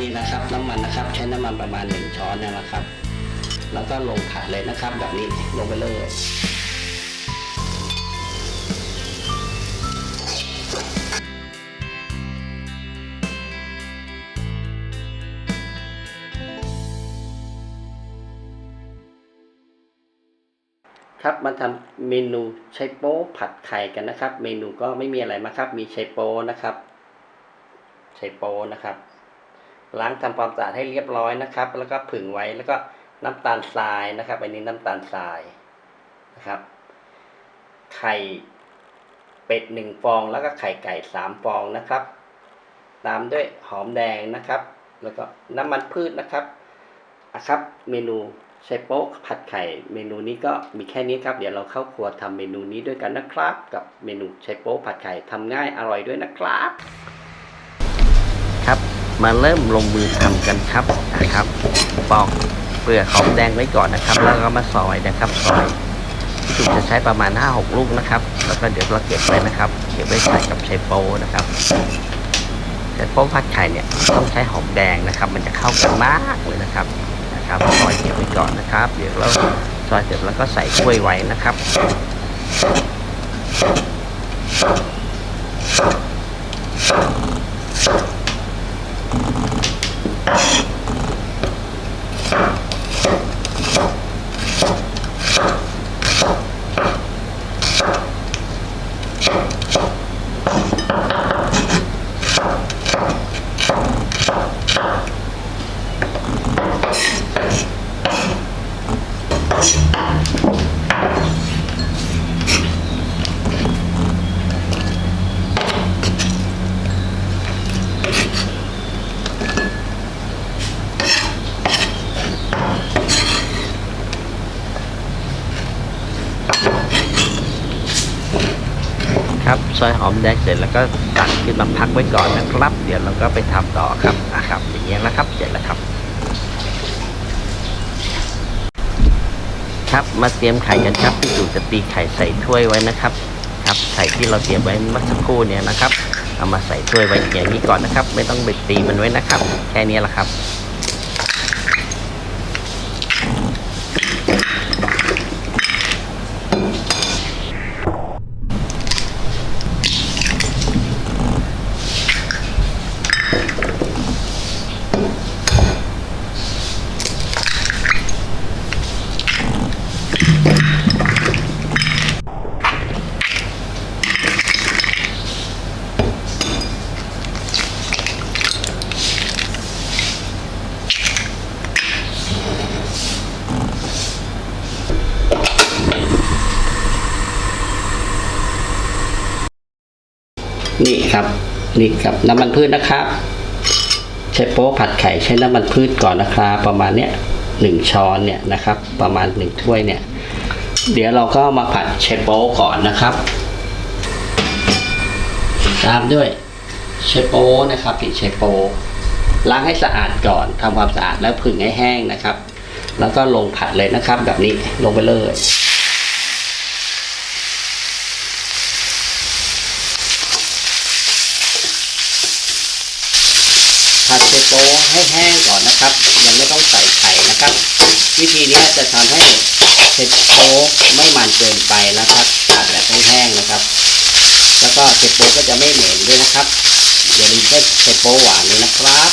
นี่นะครับน้ำมันนะครับ ใช้น้ำมันประมาณ1ช้อนนะครับ แล้วก็ลงผัดเลยนะครับ แบบนี้ลงไปเลยครับมาทำเมนูไชโป๊ผัดไข่กันนะครับ เมนูก็ไม่มีอะไรมาครับ มีไชโป๊นะครับไชโป๊นะครับ ล้างทำความสะอาดให้เรียบร้อยนะครับ แล้วก็ผึ่งไว้แล้วก็น้ำตาลทรายนะครับอันนี้น้ำตาลทรายนะครับ ไข่เป็ดหนึ่งฟองแล้วก็ไข่ไก่สามฟองนะครับ ตามด้วยหอมแดงนะครับ แล้วก็น้ำมันพืชนะครับอะครับ เมนูไชโป๊ะผัดไข่เมนูนี้ก็มีแค่นี้ครับ เดี๋ยวเราเข้าครัวทำเมนูนี้ด้วยกันนะครับ กับเมนูไชโป๊ะผัดไข่ทำง่ายอร่อยด้วยนะครับ ครับ มาเริ่มลงมือทำกันครับนะครับปอกเปลือกหอมแดงไว้ก่อนนะครับ แล้วก็มาซอยนะครับซอยที่ถูกจะใช้ประมาณ 5-6 ลูกนะครับ แล้วก็เดี๋ยวเราเก็บไว้นะครับ เก็บไว้ใส่กับไชโปนะครับไชโป๊ผัดไข่เนี่ยต้องใช้หอมแดงนะครับ มันจะเข้ากันมากเลยนะครับนะครับซอยเก็บไว้ก่อนนะครับ เดี๋ยวเราซอยเสร็จแล้วก็ใส่ถ้วยไว้นะครับครั บ ซอยหอมแดงเสร็จแล้วก็ตักขึ้นมาพักไว้ก่อนนะครับ เดี๋ยวเราก็ไปทำต่อครับอะครับ อย่างเงี้ยแล้วครับเสร็จแล้วครับ ครับมาเตรียมไข่กันครับพี่ตู่จะตีไข่ใส่ถ้วยไว้นะครับ ครับไข่ที่เราเตรียมไว้เมื่อสักครู่เนี่ยนะครับเอามาใส่ถ้วยไว้อย่างนี้ก่อนนะครับ ไม่ต้องไปตีมันไว้นะครับ แค่นี้แหละครับ นี่ครับนี่ครับน้ำมันพืชนะครับ ใช้โป๊ผัดไข่ใช้น้ำมันพืชก่อนนะครับ ประมาณเนี้ยหนึ่งช้อนเนี่ยนะครับ ประมาณหนึ่งถ้วยเนี่ย เดี๋ยวเราก็มาผัดเชโป๊ก่อนนะครับ ตามด้วยเชโป๊นะครับผิดเชโป๊ล้างให้สะอาดก่อนทำความสะอาดแล้วผึ่งให้แห้งนะครับ แล้วก็ลงผัดเลยนะครับ แบบนี้ลงไปเลย ผัดเช โป๊ให้แห้งก่อนนะครับ ยังไม่ต้องใส่ไข่นะครับ วิธีนี้จะทำให้เห็ดโป๊ไม่มันเกินไปนะครับผัดแบบแห้งๆนะครับ แล้วก็เห็ดโป๊ก็จะไม่เหม็นด้วยนะครับอย่าลืมใช้เชโป๊หวานเลยนะครับ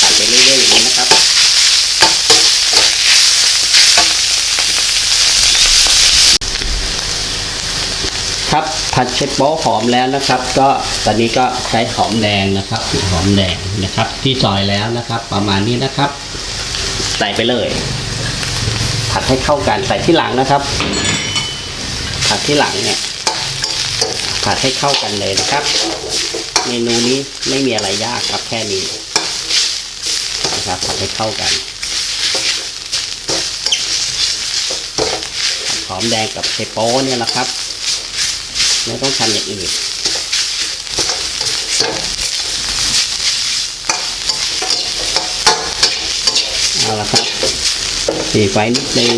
ผัดไปเรื่อยๆอย่างนี้นะ ครับผัดเชโป๊หอมแล้วนะครับ ก็ตอนนี้ก็ใช้หอมแดงนะครับหอมแดงนะครับ ที่ซอยแล้วนะครับ ประมาณนี้นะครับ ใส่ไปเลย ผัดให้เข้ากันใส่ที่หลังนะครับ ผัดที่หลังเนี่ย ผัดให้เข้ากันเลยนะครับ เมนูนี้ไม่มีอะไรยากครับแค่นี้นะครับผัดให้เข้ากันหอมแดงกับเชโป๊เนี่ยนะครับ ไม่ต้องทำอย่างอื่นเอาละครับสีไฟนิดนึง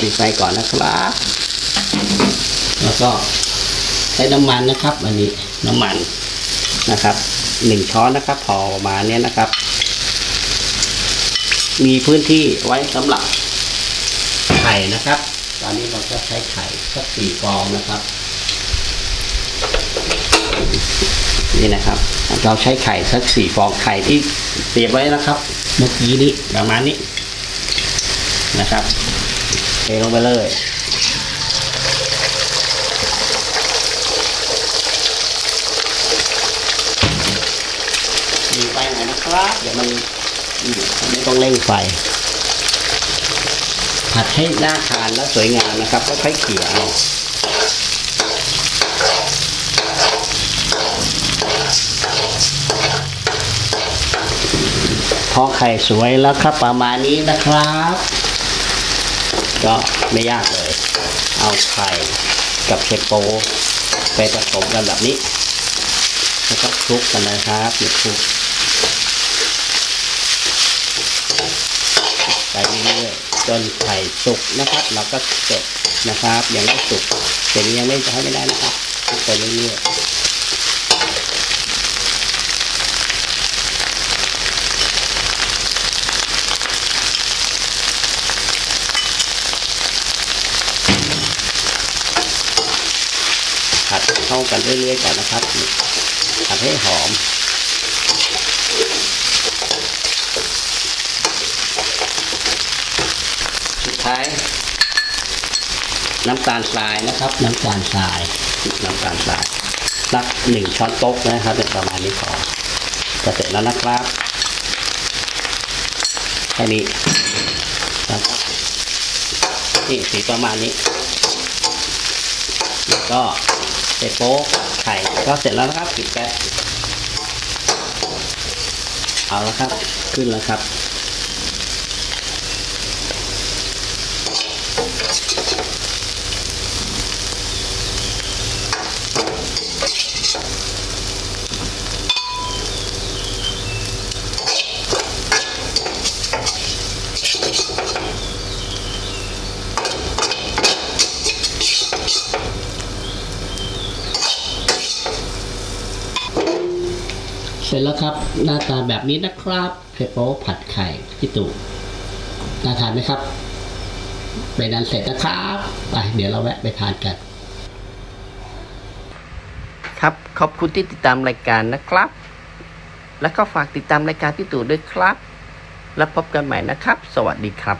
ปิดไฟก่อนนะครับ แล้วก็ใช้น้ำมันนะครับ อันนี้น้ำมัน นะครับหนึ่งช้อนนะครับพอมาเนี้ยนะครับ มีพื้นที่ไว้สำหรับไข่นะครับ ตอนนี้เราจะใช้ไข่สักสี่ฟองนะครับ นี่นะครับ เราใช้ไข่สักสี่ฟองไข่ที่เตรียมไว้นะครับ เมื่อกี้นี้ประมาณนี้นะครับเทลงไปเลย มีไฟห นะครับเดี๋ยวมันไม่ต้องเร่งไฟผัดให้หน่าทานและสวยงามนะครับค่อยเขี่ยเอาพอไข่สวยแล้วครับประมาณนี้นะครับ ก็ไม่ยากเลย เอาไข่กับเชโปไปผสมกันแบบนี้แล้วก็คลุกกันนะครับคลุก ไปเรื่อยๆจนไข่สุกนะครับ เราก็เสร็จนะครับยังไม่สุกเสร็จยังไม่ใช้ไม่ได้นะครับไปเรื่อยๆผัดเข้ากันเรื่อยๆก่อนนะครับผัดให้หอม ช้น้ำตาลทรายนะครับ น้ำตาลทรายน้ำตาลทรายสักหนึ่งช้อนโต๊ะนะครับเป็นประมาณนี้พอจะเสร็จแล้วนะครับแค่นี้นะครับนี่สีประมาณนี้แล้วก็เสร็จโป๊ะไข่ก็เสร็จแล้วนะครับปิดแก๊สเอาแล้วครับ ขึ้นแล้วครับ เสร็จแล้วครับ หน้าตาแบบนี้นะครับเพโป้ผัดไข่พี่ตู่น่าทานไหมครับไปนั้นเสร็จนะครับไปเดี๋ยวเราแวะไปทานกัน ครับขอบคุณที่ติดตามรายการนะครับ แล้วก็ฝากติดตามรายการพี่ตู่ด้วยครับ แล้วพบกันใหม่นะครับ สวัสดีครับ